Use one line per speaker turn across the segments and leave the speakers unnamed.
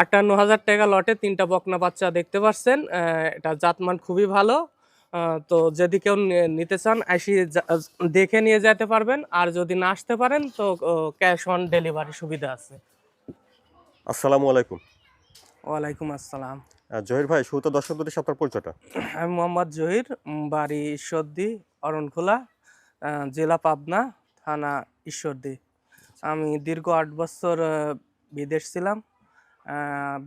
আটান্ন হাজার টাকা লটে তিনটা বকনা বাচ্চা দেখতে পাচ্ছেন এটা জাতমান খুবই ভালো। তো যদি কেউ নিতে চান আসি দেখে নিয়ে যেতে পারবেন। আর যদি না আসতে পারেন তো ক্যাশ অন ডেলিভারি সুবিধা আছে।
আসসালামু আলাইকুম।
ওয়ালাইকুম আসসালাম।
জহির ভাই শুরুতে দর্শকদের সাথে আপনার পরিচয়টা।
আমি মোহাম্মদ জহির বাড়ি ঈশ্বরদী অরণখোলা জেলা পাবনা থানা ঈশ্বরদী। আমি দীর্ঘ আট বছর বিদেশ ছিলাম।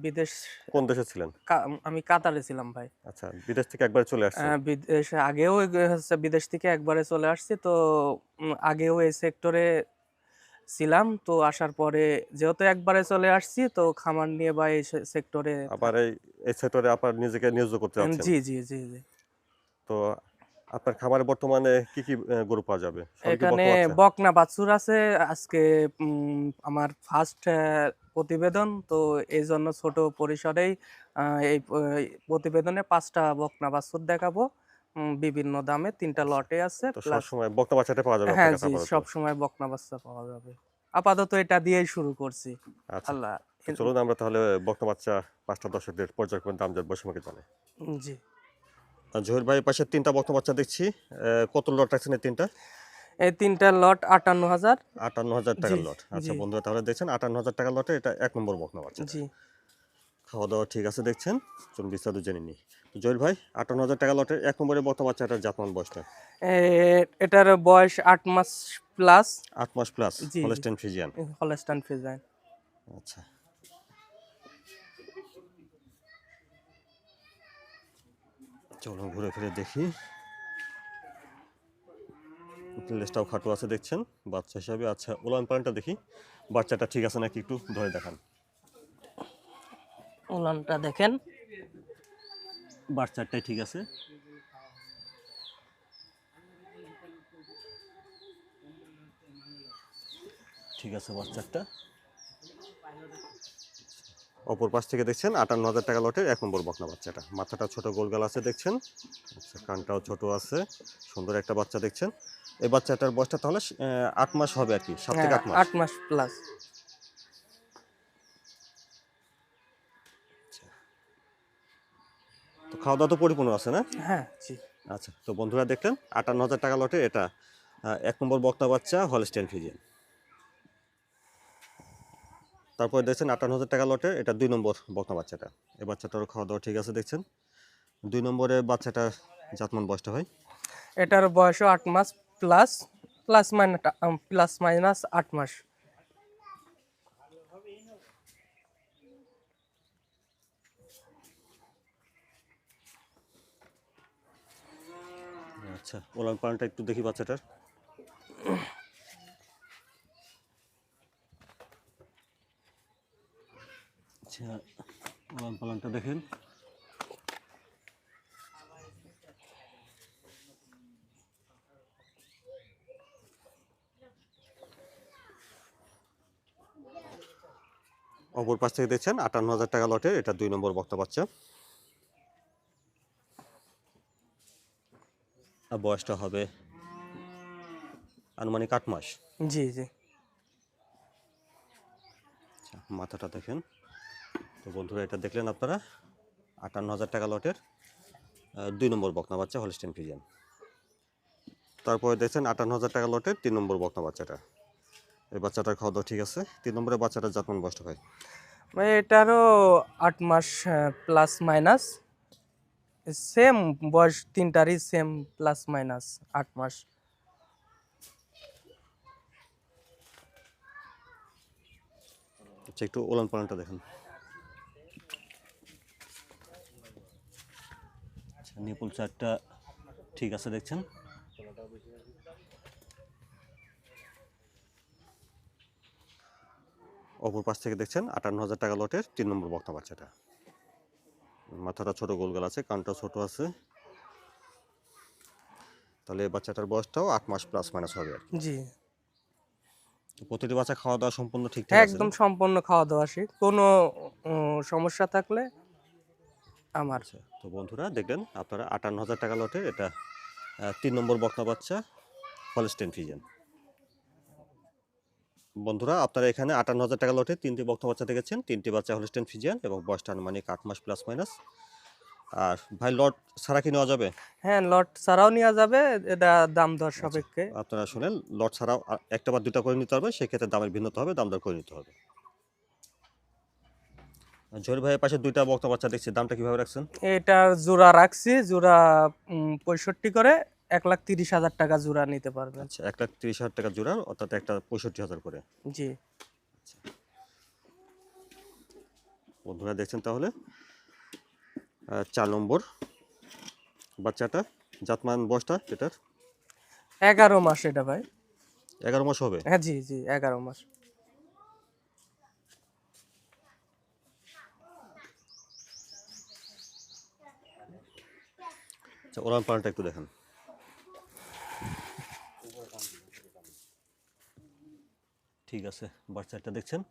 বিদেশ
কোন দেশে ছিলেন?
আমি কাতারে ছিলাম ভাই।
আচ্ছা বিদেশ থেকে একবার চলে আসছেন?
আহ, বিদেশ আগেও হচ্ছে বিদেশ থেকে একবারে চলে আসছি তো আগেও এই সেক্টরে ছিলাম তো আসার পরে যেহেতু একবারে চলে আসছি তো খামার নিয়ে বা এই সেক্টরে
আবার এই সেক্টরে আপনার নিজেকে নিয়োজিত করতে যাচ্ছেন?
জি জি জি জি।
তো আপনার খামারে বর্তমানে কি কি গরু পাওয়া যাবে?
এখানে
বকনা?
বাছুর আছে আজকে আমার ফার্স্ট প্রতিবেদন। তো এই জন্য ছোট পরিসরেই এই প্রতিবেদনে পাঁচটা বকনা বাছুর দেখাবো। বিভিন্ন দামে তিনটা লটে আছে
তো
প্লাস
বকনা বাচ্চাটা পাওয়া যাবে
হ্যাঁ জি
আপাতত?
সব সময় বকনা বাচ্চা পাওয়া যাবে। আপাতত এটা দিয়েই শুরু করছি।
আচ্ছা।
আল্লাহ
চলুন আমরা তাহলে বকনা বাচ্চা পাঁচটা দর্শকদের পর্যায়ক্রমে দাম জানব সময় জানে
জি।
জহির ভাই পাশে তিনটা বকনা বাচ্চা দেখছি। কত লট রাখছেন এই তিনটা?
এই তিনটা লট আটান্ন হাজার।
আটান্ন হাজার টাকার লট। আচ্ছা বন্ধুরা তাহলে দেখছেন আটান্ন হাজার টাকার লটে এটা এক নম্বর বকনা বাচ্চা
জি।
খাওয়া দাওয়া ঠিক আছে দেখছেন? চলুন বিস্তারিত জেনে নিই। জহির ভাই আটান্ন হাজার টাকা লটের এক নম্বরে বকনা বাচ্চাটার জাতমান বয়সটা।
এটার বয়স আট মাস প্লাস।
আট মাস plus. Holstein Friesian
Holstein Friesian
আচ্ছা। চলুন ঘুরে ফিরে দেখি। লেজটাও খাটো আছে দেখছেন। বাচ্চা হিসাবে। আচ্ছা ওলান পালনটা দেখি। বাচ্চাটা ঠিক আছে নাকি একটু ধরে দেখান।
ওলানটা দেখেন।
বাচ্চাটাই ঠিক আছে। ঠিক আছে বাচ্চাটা। অপর পাশ থেকে দেখছেন আটান্ন হাজার টাকা লটের এক নম্বর বকনা বাচ্চাটা। মাথাটা ছোট গোলগাল আছে দেখছেন। আচ্ছা কানটাও ছোট আছে। সুন্দর একটা বাচ্চা দেখছেন। এই বাচ্চাটার বয়সটা তাহলে আট মাস হবে আর কি সাত থেকে
হ্যাঁ,
আট মাস
আট মাস প্লাস
তো খাওয়া দাওয়া তো পরিপূর্ণ আছে না?
হ্যাঁ জি।
আচ্ছা তো বন্ধুরা দেখলেন আটান্ন হাজার টাকা লটে এটা এক নম্বর বক্তা বাচ্চা হলস্টেন ফিজিয়ান তারপরে দেখছেন আটান্ন হাজার টাকা লটে এটা দুই নম্বর বকনা বাচ্চাটা। এই বাচ্চাটারও খাওয়া দাওয়া ঠিক আছে দেখছেন। দুই নম্বরে বাচ্চাটা জাতমান বয়সটা হয়?
এটার বয়সও আট মাস plus plus minus plus minus আট মাস।
আচ্ছা একটু দেখি বাচ্চাটার। আচ্ছা অপর পাশ থেকে দেখছেন আটান্ন হাজার টাকা লটের এটা দুই নম্বর বক্তা বাচ্চা আর বয়সটা হবে আনুমানিক আট মাস।
জি জি।
আচ্ছা, মাথাটা দেখেন। তো বন্ধুরা এটা দেখলেন আপনারা আটান্ন হাজার টাকা লটের দুই নম্বর বকনা বাচ্চা হলস্টেন ফিজিয়ান তারপরে দেখছেন আটান্ন হাজার টাকা লটের তিন নম্বর বকনা বাচ্চাটা এই বাচ্চাটার খাওয়া দাওয়া ঠিক আছে? তিন নম্বরে বাচ্চাটার জাতমান বয়সটা হয়
মানে এটারও আট মাস প্লাস মাইনাস সেম বয়স তিনটারই সেম প্লাস মাইনাস আট মাস।
আচ্ছা একটু ওলান পালনটা দেখেন। আচ্ছা নিপুল চারটা ঠিক আছে দেখছেন? অপর পাশ থেকে দেখছেন আটান্ন হাজার টাকা লটের তিন নম্বর বক্তা বাচ্চাটা। মাথাটা ছোট গোলগাল আছে কানটা ছোট আছে। তাহলে বাচ্চাটার বয়সটাও আট মাস প্লাস মাইনাস হবে আর
জি।
তো প্রতিটি বাচ্চা খাওয়া দাওয়া সম্পূর্ণ ঠিকঠাক
একদম সম্পূর্ণ খাওয়া দাওয়া আসি কোনো সমস্যা থাকলে আমার।
আচ্ছা তো বন্ধুরা দেখলেন আপনারা আটান্ন হাজার টাকা লটের এটা তিন নম্বর বকনা বাচ্চা হলস্টেন ফিজেন বন্ধুরা আপনারা এখানে আটান্ন হাজার টাকা লটে তিনটি বক্তা বাচ্চা দেখেছেন। তিনটি বাচ্চা হলিস্টেন ফিজিয়ান এবং বয়সটা আনুমানিক আট মাস প্লাস মাইনাস। আর ভাই লট ছাড়া কি নেওয়া যাবে?
হ্যাঁ লট ছাড়াও নেওয়া যাবে। এটা দাম দর সাপেক্ষে।
আপনারা শুনেন লট ছাড়াও একটা বা দুটা করে নিতে হবে সেক্ষেত্রে দামের ভিন্নতা হবে দাম দর করে নিতে হবে। জহির ভাইয়ের পাশে দুইটা বক্তা বাচ্চা দেখছি দামটা কীভাবে রাখছেন?
এটার জোড়া রাখছি জোড়া পঁয়ষট্টি করে। এক লাখ তিরিশ হাজার টাকা জোড়া নিতে পারবেন।
আচ্ছা এক লাখ তিরিশ হাজার টাকা জোড়া অর্থাৎ একটা পঁয়ষট্টি হাজার করে।
জি।
বন্ধুরা দেখছেন তাহলে? চার নম্বর বাচ্চাটা জাতমান বয়সটা এটার?
এগারো মাস এটা ভাই।
এগারো মাস হবে?
হ্যাঁ জি জি এগারো মাস।
আচ্ছা ওরান পালনটা একটু দেখেন। ঠিক আছে বাচ্চাটা দেখছেন?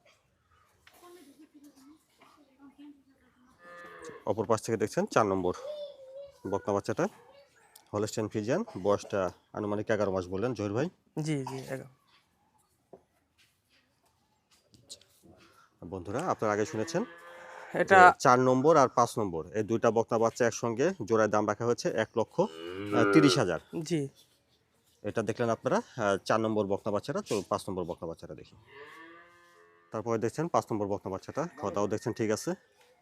অপর পাশ থেকে দেখছেন চার নম্বর। বকনা বাচ্চাটা হলস্টেন ফিজিয়ান বয়সটা আনুমানিক এগারো মাস বললেন জহির ভাই।
জি জি
বন্ধুরা আপনারা আগে শুনেছেন
এটা
চার নম্বর আর পাঁচ নম্বর এই দুইটা বকনা বাচ্চা একসঙ্গে জোড়ায় দাম রাখা হয়েছে এক লক্ষ তিরিশ হাজার।
জি।
এটা দেখলেন আপনারা চার নম্বর বকনা বাচ্চাটা তো পাঁচ নম্বর বকনা বাচ্চাটা দেখি। তারপরে দেখছেন পাঁচ নম্বর বকনা বাচ্চাটা খাওয়াটাও দেখছেন ঠিক আছে।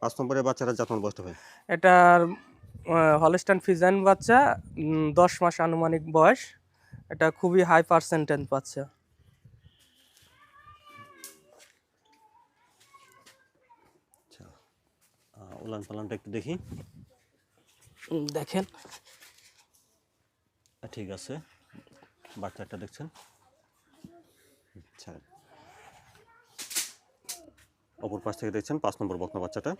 পাঁচ নম্বরের বাচ্চাটা যত্ন বয়সটা হয়
এটার হলস্টান ফিজান বাচ্চা দশ মাস আনুমানিক বয়স। এটা খুবই হাই পার্সেন্টেজ বাচ্চা।
আচ্ছা উলান পালানটা একটু দেখি।
দেখেন।
ঠিক আছে। বাচ্চাটা দেখছেন? আচ্ছা অপর পাশ থেকে দেখছেন পাঁচ নম্বর বকনা বাচ্চাটা।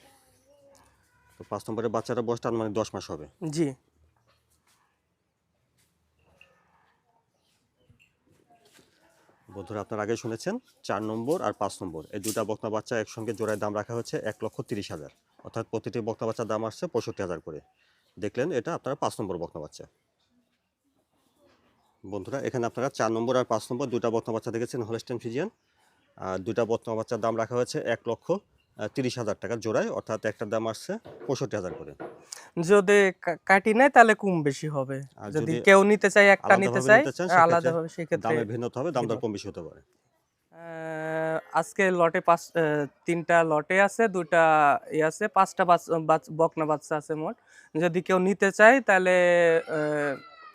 তো পাঁচ নম্বরের বাচ্চাটা বয়সটা মানে দশ মাস হবে।
জি।
বন্ধুরা আপনার আগে শুনেছেন চার নম্বর আর পাঁচ নম্বর। এই দুটা বকনা বাচ্চা একসঙ্গে জোড়ায় দাম রাখা হচ্ছে এক লক্ষ তিরিশ হাজার। অর্থাৎ প্রতিটি বকনা বাচ্চার দাম আসছে পঁয়ষট্টি হাজার করে। দেখলেন এটা আপনারা পাঁচ নম্বর বকনা বাচ্চা। বন্ধুরা এখানে আপনারা চার নম্বর আর পাঁচ নম্বর দুটা বকনা বাচ্চা দেখেছেন হলস্টেন ফিজিয়ান আর দুটা বকনা বাচ্চার দাম রাখা হয়েছে এক লক্ষ তিরিশ হাজার টাকা জোড়ায় অর্থাৎ একটার দাম আসছে পঁয়ষট্টি হাজার করে।
যদি কাটি নেয় তাহলে কম বেশি হবে। যদি কেউ নিতে চায় একটা নিতে
আলাদাভাবে
চায়
নিতে
আলাদা
সেক্ষেত্রে দামের ভিন্নতা হবে দাম দর কম বেশি হতে পারে।
আজকে লটে পাঁচ তিনটা লটে আছে দুইটা ই আছে পাঁচটা বকনা বাচ্চা আছে মোট। যদি কেউ নিতে চায় তাহলে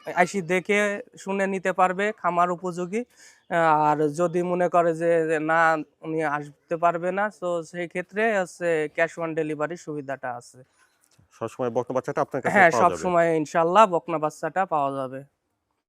আইসি দেখে শুনে নিতে পারবে খামার উপযোগী। আর যদি মনে করে যে না উনি আসতে পারবে না তো সেই ক্ষেত্রে হচ্ছে ক্যাশ অন ডেলিভারি সুবিধাটা আছে।
সবসময় বকনা বাচ্চাটা আপনার কাছে
হ্যাঁ
সবসময়
সব সময় ইনশাল্লাহ বকনা বাচ্চাটা পাওয়া যাবে।